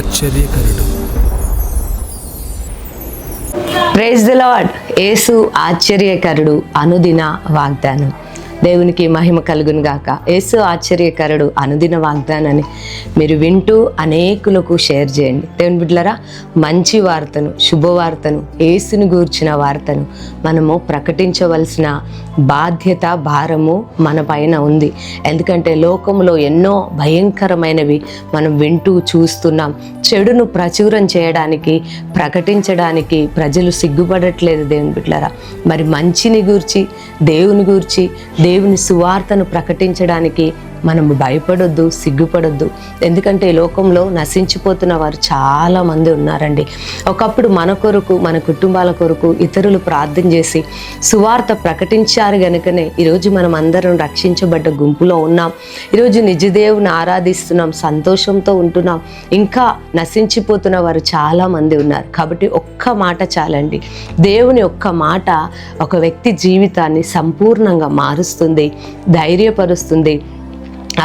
ఆశ్చర్యకరుడు. Praise the lord యేసు ఆశ్చర్యకరుడు అనుదిన వాగ్దానం. దేవునికి మహిమ కలుగును గాక. యేసు ఆశ్చర్యకరుడు అనుదిన వాగ్దానాన్ని మీరు వింటూ అనేకులకు షేర్ చేయండి. దేవుని బిడ్డలరా మంచి వార్తను శుభవార్తను యేసుని గూర్చిన వార్తను మనము ప్రకటించవలసిన బాధ్యత భారము మన పైన ఉంది. ఎందుకంటే లోకంలో ఎన్నో భయంకరమైనవి మనం వింటూ చూస్తున్నాం. చెడును ప్రచురం చేయడానికి ప్రకటించడానికి ప్రజలు సిగ్గుపడట్లేదు దేవుని బిడ్డలారా. మరి మంచిని గూర్చి దేవుని గూర్చి దేవుని సువార్తను ప్రకటించడానికి మనము భయపడొద్దు సిగ్గుపడొద్దు. ఎందుకంటే ఈ లోకంలో నశించిపోతున్న వారు చాలా మంది ఉన్నారండి. ఒకప్పుడు మన కొరకు మన కుటుంబాల కొరకు ఇతరులు ప్రార్థన చేసి సువార్త ప్రకటించారు గనుకనే ఈరోజు మనం అందరం రక్షించబడ్డ గుంపులో ఉన్నాం. ఈరోజు నిజదేవుని ఆరాధిస్తున్నాం సంతోషంతో ఉంటున్నాం. ఇంకా నశించిపోతున్న వారు చాలా మంది ఉన్నారు. కాబట్టి ఒక్క మాట చాలండి. దేవుని ఒక్క మాట ఒక వ్యక్తి జీవితాన్ని సంపూర్ణంగా మారుస్తుంది ధైర్యపరుస్తుంది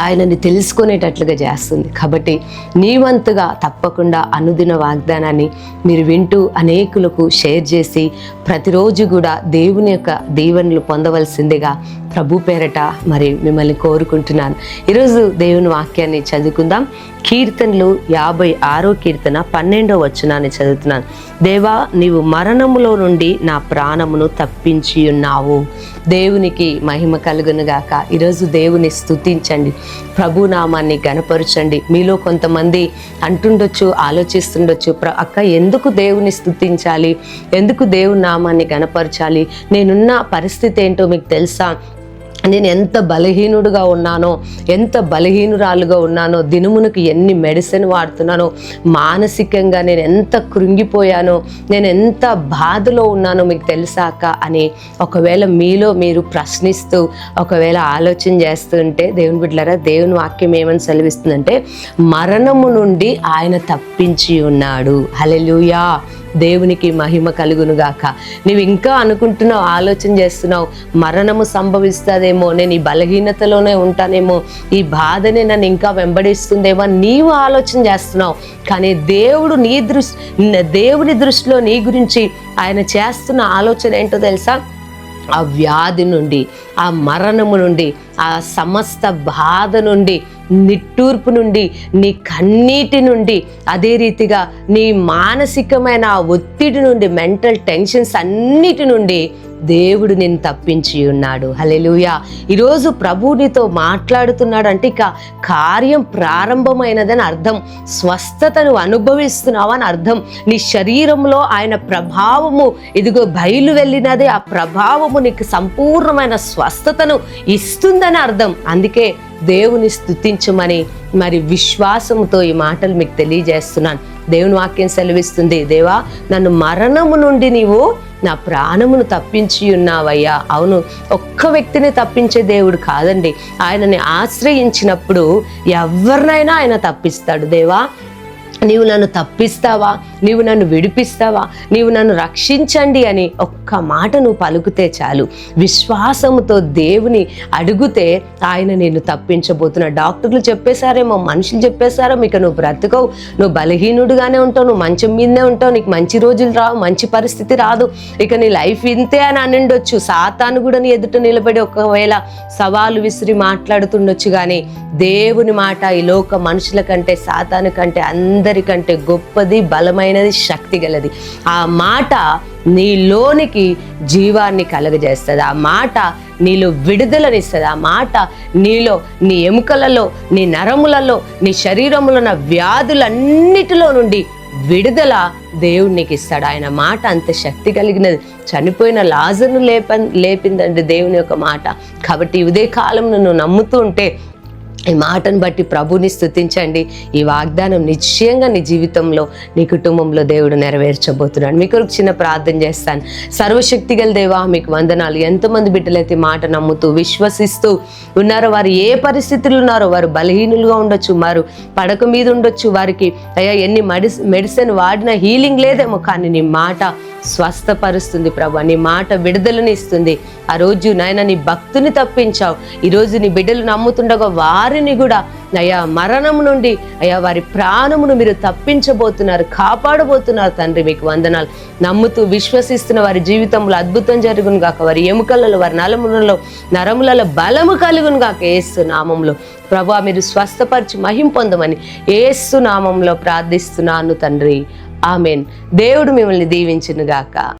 ఆయనని తెలుసుకునేటట్లుగా చేస్తుంది. కాబట్టి నీ వంతుగా తప్పకుండా అనుదిన వాగ్దానాన్ని మీరు వింటూ అనేకులకు షేర్ చేసి ప్రతిరోజు కూడా దేవుని యొక్క దీవెనలు పొందవలసిందిగా ప్రభు పేరట మరి మిమ్మల్ని కోరుకుంటున్నాను. ఈరోజు దేవుని వాక్యాన్ని చదువుకుందాం. కీర్తనలు యాభై ఆరో కీర్తన పన్నెండో వచనాన్ని చదువుతున్నాను. దేవా నీవు మరణములో నుండి నా ప్రాణమును తప్పించి ఉన్నావు. దేవునికి మహిమ కలుగునుగాక ఈరోజు దేవుని స్థుతించండి ప్రభు నామాన్ని గనపరచండి మీలో కొంతమంది అంటుండొచ్చు ఆలోచిస్తుండొచ్చు ప్ర అక్క ఎందుకు దేవుని స్థుతించాలి ఎందుకు దేవుని నామాన్ని గనపరచాలి నేనున్న పరిస్థితి ఏంటో మీకు తెలుసా? నేను ఎంత బలహీనుడుగా ఉన్నానో ఎంత బలహీనురాలుగా ఉన్నానో దినుమునకు ఎన్ని మెడిసిన్ వాడుతున్నానో మానసికంగా నేను ఎంత కృంగిపోయానో నేను ఎంత బాధలో ఉన్నానో మీకు తెలుసాక అని ఒకవేళ మీలో మీరు ప్రశ్నిస్తూ ఒకవేళ ఆలోచన చేస్తుంటే దేవుని బిడ్డలారా దేవుని వాక్యం ఏమని సెలవిస్తుందంటే మరణము నుండి ఆయన తప్పించి ఉన్నాడు. హలెలుయా దేవునికి మహిమ కలుగునుగాక. నీవు ఇంకా అనుకుంటున్నావు ఆలోచన చేస్తున్నావు మరణము సంభవిస్తుందేమో నేను ఈ బలహీనతలోనే ఉంటానేమో ఈ బాధనే నన్ను ఇంకా వెంబడిస్తుందేమో అని నీవు ఆలోచన చేస్తున్నావు. కానీ దేవుడు నీ దృష్టి దేవుని దృష్టిలో నీ గురించి ఆయన చేస్తున్న ఆలోచన ఏంటో తెలుసా? ఆ వ్యాధి నుండి ఆ మరణము నుండి ఆ సమస్త బాధ నుండి నిట్టూర్పు నుండి నీ కన్నీటి నుండి అదే రీతిగా నీ మానసికమైన ఒత్తిడి నుండి మెంటల్ టెన్షన్స్ అన్నిటి నుండి దేవుడు నిన్ను తప్పించి ఉన్నాడు. హలెలుయా ఈరోజు ప్రభు నీతో మాట్లాడుతున్నాడు అంటే ఇక కార్యం ప్రారంభమైనదని అర్థం. స్వస్థతను అనుభవిస్తున్నావు అని అర్థం. నీ శరీరంలో ఆయన ప్రభావము ఇదిగో బయలు వెళ్ళినదే ఆ ప్రభావము నీకు సంపూర్ణమైన స్వస్థతను ఇస్తుందని అర్థం. అందుకే దేవుని స్థుతించమని మరి విశ్వాసంతో ఈ మాటలు మీకు తెలియజేస్తున్నాను. దేవుని వాక్యం సెలవిస్తుంది. దేవా నన్ను మరణము నుండి నీవు నా ప్రాణమును తప్పించి ఉన్నావయ్యా. అవును ఒక్క వ్యక్తిని తప్పించే దేవుడు కాదండి. ఆయనని ఆశ్రయించినప్పుడు ఎవరినైనా ఆయన తప్పిస్తాడు. దేవా నీవు నన్ను తప్పిస్తావా? నీవు నన్ను విడిపిస్తావా? నీవు నన్ను రక్షించండి అని ఒక్క మాట నువ్వు పలుకుతే చాలు. విశ్వాసముతో దేవుని అడిగితే ఆయన నేను తప్పించబోతున్నా. డాక్టర్లు చెప్పేశారేమో మనుషులు చెప్పేశారో ఇక నువ్వు బ్రతకవు. నువ్వు బలహీనుడుగానే ఉంటావు నువ్వు మంచం మీదనే ఉంటావు. నీకు మంచి రోజులు రావు మంచి పరిస్థితి రాదు. ఇక నీ లైఫ్ ఇంతే అని అనిండొచ్చు. సాతాను కూడా నీ ఎదుట నిలబడి ఒకవేళ సవాలు విసిరి మాట్లాడుతుండొచ్చు కానీ దేవుని మాట ఈ లోక మనుషుల కంటే సాతాను కంటే అందరికంటే గొప్పది బలమైనది శక్తి గలది ఆ మాట నీలోనికి జీవాన్ని కలగజేస్తుంది. ఆ మాట నీలో విడుదలనిస్తుంది. ఆ మాట నీలో నీ ఎముకలలో నీ నరములలో నీ శరీరములో ఉన్న వ్యాధులన్నిటిలో నుండి విడుదల దేవునికి ఇస్తాడు ఆయన మాట అంత శక్తి కలిగినది. చనిపోయిన లాజర్ను లేప లేపిందండి దేవుని యొక్క మాట. కాబట్టి ఈ నువ్వు నమ్ముతూ ఉంటే ఈ మాటను బట్టి ప్రభుని స్తుతించండి. ఈ వాగ్దానం నిశ్చయంగా నీ జీవితంలో నీ కుటుంబంలో దేవుడు నెరవేర్చబోతున్నాడు. మీ కొరకు చిన్న ప్రార్థన చేస్తాను. సర్వశక్తి గల దేవా మీకు వందనాలు. ఎంతమంది బిడ్డలైతే మాట నమ్ముతూ విశ్వసిస్తూ ఉన్నారో వారు ఏ పరిస్థితులు ఉన్నారో వారు బలహీనులుగా ఉండొచ్చు వారు పడక మీద ఉండొచ్చు వారికి అయ్యా ఎన్ని మెడిసి మెడిసిన్ వాడినా హీలింగ్ లేదేమో కానీ నీ మాట స్వస్థపరుస్తుంది ప్రభా. నీ మాట విడుదలని ఇస్తుంది. ఆ రోజు నాయన నీ భక్తుని తప్పించావు. ఈరోజు నీ బిడ్డలు నమ్ముతుండగా వారిని కూడా అయ్యా మరణం నుండి అయ్యా వారి ప్రాణమును మీరు తప్పించబోతున్నారు కాపాడబోతున్నారు తండ్రి మీకు వందనాలు. నమ్ముతూ విశ్వసిస్తున్న వారి జీవితంలో అద్భుతం జరుగును గాక. వారి ఎముకలలో వారి నలములలో నరములలో బలము కలుగును గాక ఏసు నామంలో. ప్రభా మీరు స్వస్థపరిచి మహిం పొందమని ఏసు నామంలో ప్రార్థిస్తున్నాను తండ్రి. ఆమెన్. దేవుడు మిమ్మల్ని దీవించును గాక